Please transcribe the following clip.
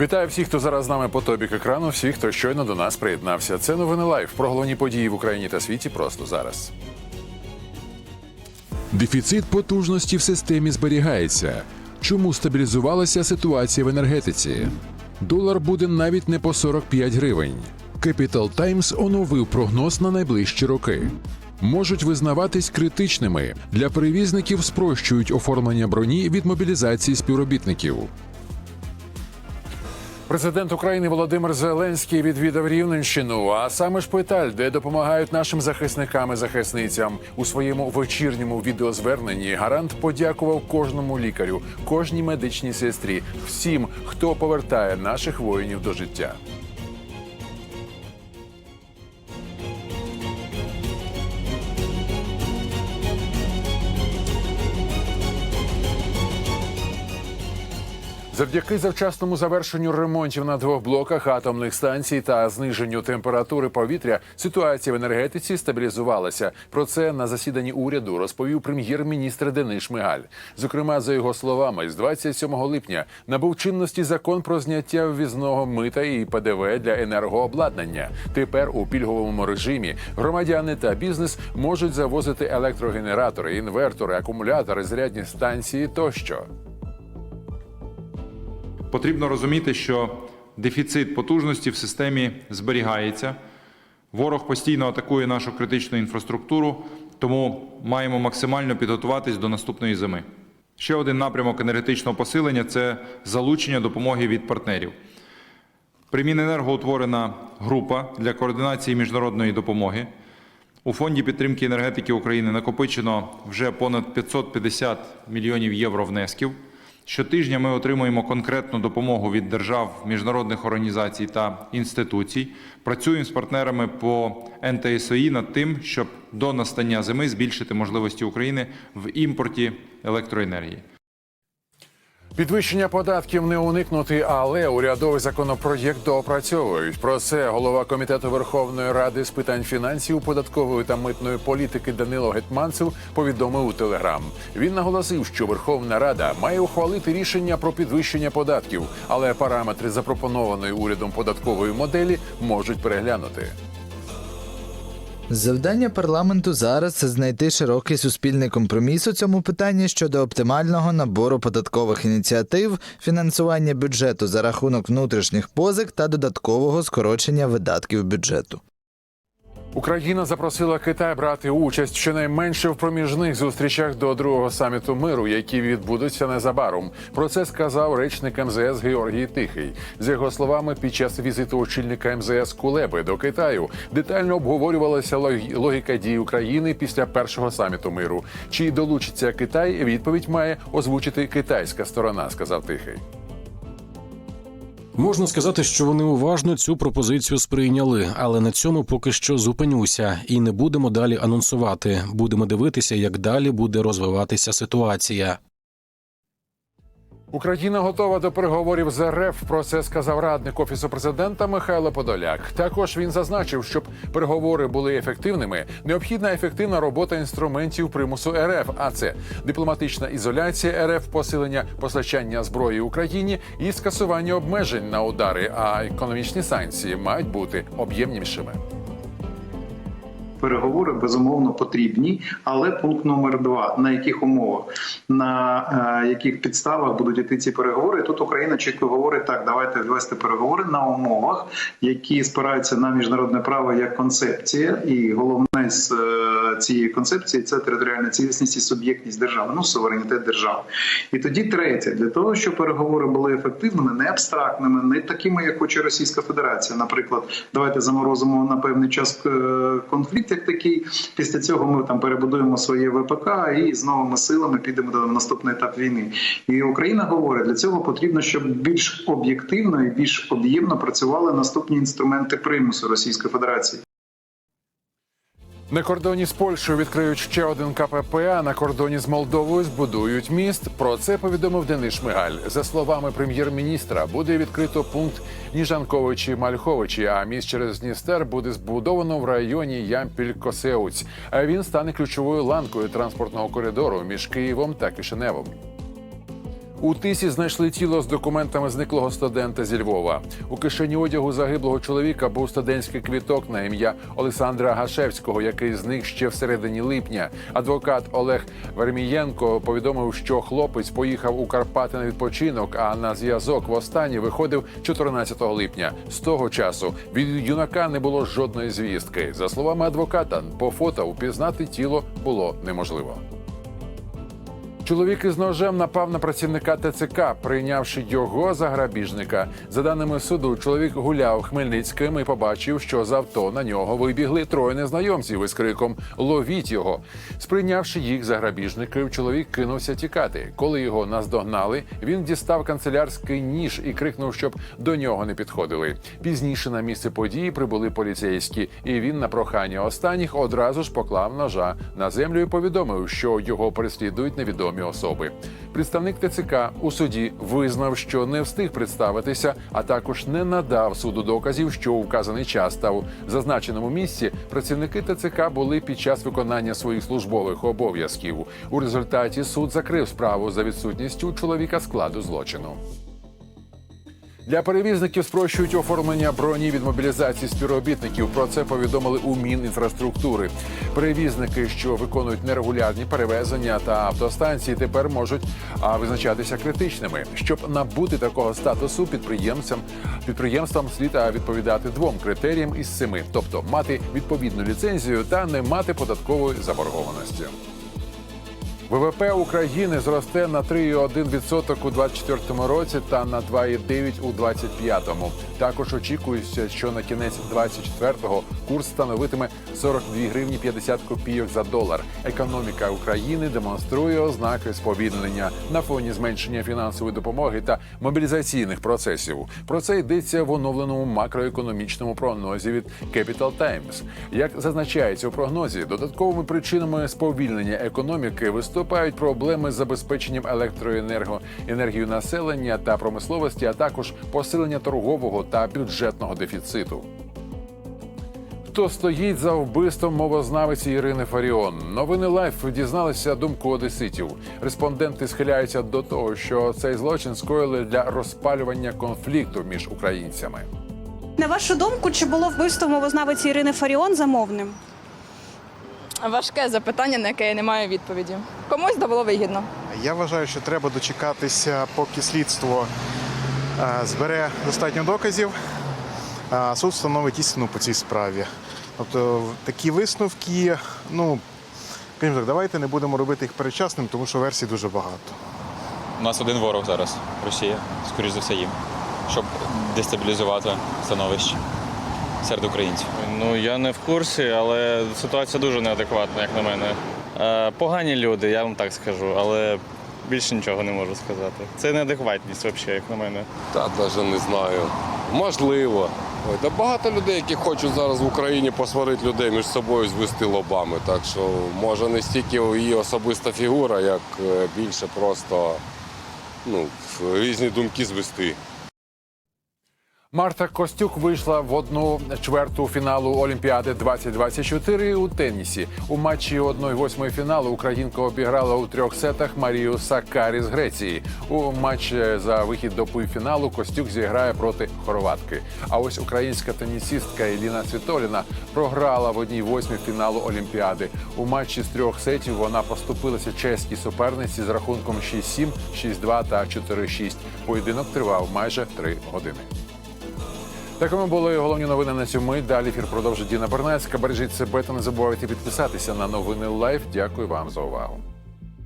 Вітаю всіх, хто зараз з нами по тобік екрану, всіх, хто щойно до нас приєднався. Це новини лайф про головні події в Україні та світі просто зараз. Дефіцит потужності в системі зберігається. Чому стабілізувалася ситуація в енергетиці? Долар буде навіть не по 45 гривень. Capital Times оновив прогноз на найближчі роки. Можуть визнаватись критичними. Для перевізників спрощують оформлення броні від мобілізації співробітників. Президент України Володимир Зеленський відвідав Рівненщину, а саме шпиталь, де допомагають нашим захисникам і захисницям. У своєму вечірньому відеозверненні гарант подякував кожному лікарю, кожній медичній сестрі, всім, хто повертає наших воїнів до життя. Завдяки завчасному завершенню ремонтів на двох блоках атомних станцій та зниженню температури повітря ситуація в енергетиці стабілізувалася. Про це на засіданні уряду розповів прем'єр-міністр Денис Шмигаль. Зокрема, за його словами, з 27 липня набув чинності закон про зняття ввізного мита і ПДВ для енергообладнання. Тепер у пільговому режимі громадяни та бізнес можуть завозити електрогенератори, інвертори, акумулятори, зарядні станції тощо. Потрібно розуміти, що дефіцит потужності в системі зберігається. Ворог постійно атакує нашу критичну інфраструктуру, тому маємо максимально підготуватись до наступної зими. Ще один напрямок енергетичного посилення це залучення допомоги від партнерів. При Міненерго утворена група для координації міжнародної допомоги. У фонді підтримки енергетики України накопичено вже понад 550 мільйонів євро внесків. Щотижня ми отримуємо конкретну допомогу від держав, міжнародних організацій та інституцій. Працюємо з партнерами по НТСОІ над тим, щоб до настання зими збільшити можливості України в імпорті електроенергії. Підвищення податків не уникнути, але урядовий законопроєкт доопрацьовують. Про це голова комітету Верховної Ради з питань фінансів, податкової та митної політики Данило Гетманцев повідомив у Телеграм. Він наголосив, що Верховна Рада має ухвалити рішення про підвищення податків, але параметри запропонованої урядом податкової моделі можуть переглянути. Завдання парламенту зараз це знайти широкий суспільний компроміс у цьому питанні щодо оптимального набору податкових ініціатив, фінансування бюджету за рахунок внутрішніх позик та додаткового скорочення видатків бюджету. Україна запросила Китай брати участь щонайменше в проміжних зустрічах до другого саміту миру, які відбудуться незабаром. Про це сказав речник МЗС Георгій Тихий. З його словами, під час візиту очільника МЗС Кулеби до Китаю детально обговорювалася логі- логіка дій України після першого саміту миру. Чи долучиться Китай? Відповідь має озвучити китайська сторона, сказав Тихий. Можна сказати, що вони уважно цю пропозицію сприйняли, але на цьому поки що зупинюся і не будемо далі анонсувати. Будемо дивитися, як далі буде розвиватися ситуація. Україна готова до переговорів з РФ. Про це сказав радник офісу президента Михайло Подоляк. Також він зазначив, щоб переговори були ефективними, необхідна ефективна робота інструментів примусу РФ. А це дипломатична ізоляція РФ, посилення постачання зброї Україні і скасування обмежень на удари. А економічні санкції мають бути об'ємнішими. Переговори безумовно потрібні, але пункт номер два: на яких умовах, на е, яких підставах будуть йти ці переговори? Тут Україна чітко говорить так: давайте вести переговори на умовах, які спираються на міжнародне право як концепція, і головне з е, цієї концепції це територіальна цілісність і суб'єктність держави, ну суверенітет держави. І тоді третє, для того, щоб переговори були ефективними, не абстрактними, не такими, як хоче Російська Федерація. Наприклад, давайте заморозимо на певний час е, конфлікт, як такий. Після цього ми там перебудуємо своє ВПК і з новими силами підемо до наступного етап війни. І Україна говорить, для цього потрібно, щоб більш об'єктивно і більш об'ємно працювали наступні інструменти примусу Російської Федерації. На кордоні з Польщею відкриють ще один КПП. А на кордоні з Молдовою збудують міст. Про це повідомив Денис Шмигаль. За словами прем'єр-міністра, буде відкрито пункт Ніжанковичі Мальховичі. А міст через Дністер буде збудовано в районі Ямпіль-Косеуць. А він стане ключовою ланкою транспортного коридору між Києвом та Кишиневом. У тисі знайшли тіло з документами зниклого студента зі Львова. У кишені одягу загиблого чоловіка був студентський квіток на ім'я Олександра Гашевського, який зник ще в середині липня. Адвокат Олег Вермієнко повідомив, що хлопець поїхав у Карпати на відпочинок, а на зв'язок востаннє виходив 14 липня. З того часу від юнака не було жодної звістки. За словами адвоката, по фото впізнати тіло було неможливо. Чоловік із ножем напав на працівника ТЦК, прийнявши його за грабіжника. За даними суду, чоловік гуляв Хмельницьким і побачив, що з авто на нього вибігли троє незнайомців із криком Ловіть його. Сприйнявши їх за грабіжників, чоловік кинувся тікати. Коли його наздогнали, він дістав канцелярський ніж і крикнув, щоб до нього не підходили. Пізніше на місце події прибули поліцейські, і він на прохання останніх одразу ж поклав ножа на землю і повідомив, що його переслідують невідомі особи. Представник ТЦК у суді визнав, що не встиг представитися, а також не надав суду доказів, що у вказаний час та у зазначеному місці працівники ТЦК були під час виконання своїх службових обов'язків. У результаті суд закрив справу за відсутністю чоловіка складу злочину. Для перевізників спрощують оформлення броні від мобілізації співробітників. Про це повідомили у Мінінфраструктури. Перевізники, що виконують нерегулярні перевезення та автостанції, тепер можуть визначатися критичними. Щоб набути такого статусу, підприємцям підприємствам слід відповідати двом критеріям із семи, тобто мати відповідну ліцензію та не мати податкової заборгованості. ВВП України зросте на 3,1% у 2024 році та на 2,9% у 2025. Також очікується, що на кінець 2024-го курс становитиме 42 гривні 50 копійок за долар. Економіка України демонструє ознаки сповільнення на фоні зменшення фінансової допомоги та мобілізаційних процесів. Про це йдеться в оновленому макроекономічному прогнозі від Capital Times. Як зазначається у прогнозі, додатковими причинами сповільнення економіки виступають проблеми з забезпеченням електроенерго енергію населення та промисловості, а також посилення торгового та бюджетного дефіциту. Хто стоїть за вбивством мовознавиці Ірини Фаріон? Новини Лайф дізналися думку одеситів. Респонденти схиляються до того, що цей злочин скоїли для розпалювання конфлікту між українцями. На вашу думку, чи було вбивство мовознавиці Ірини Фаріон замовним? Важке запитання, на яке я не маю відповіді. Комусь да було вигідно. Я вважаю, що треба дочекатися, поки слідство збере достатньо доказів, а суд встановить істину по цій справі. Тобто такі висновки, ну, скажімо так, давайте не будемо робити їх передчасним, тому що версій дуже багато. У нас один ворог зараз Росія, скоріш за все їм, щоб дестабілізувати становище серед українців. Ну я не в курсі, але ситуація дуже неадекватна, як на мене. Е, погані люди, я вам так скажу, але більше нічого не можу сказати. Це неадекватність, взагалі, як на мене. Та навіть не знаю. Можливо. Ой, та багато людей, які хочуть зараз в Україні посварити людей між собою, звести лобами. Так що може не стільки її особиста фігура, як е, більше просто ну, різні думки звести. Марта Костюк вийшла в одну чверту фіналу Олімпіади 2024 у тенісі. У матчі 1-8 фіналу Українка обіграла у трьох сетах Марію Сакарі з Греції. У матчі за вихід до півфіналу Костюк зіграє проти хорватки. А ось українська тенісістка Еліна Світоліна програла в одній восьмій фіналу Олімпіади. У матчі з трьох сетів вона поступилася чеській суперниці з рахунком 6-7, 6-2 та 4-6. Поєдинок тривав майже три години. Такими були головні новини на цю мить. Далі ефір продовжить Діна Бернацька. Бережіть себе та не забувайте підписатися на новини Лайф. Дякую вам за увагу.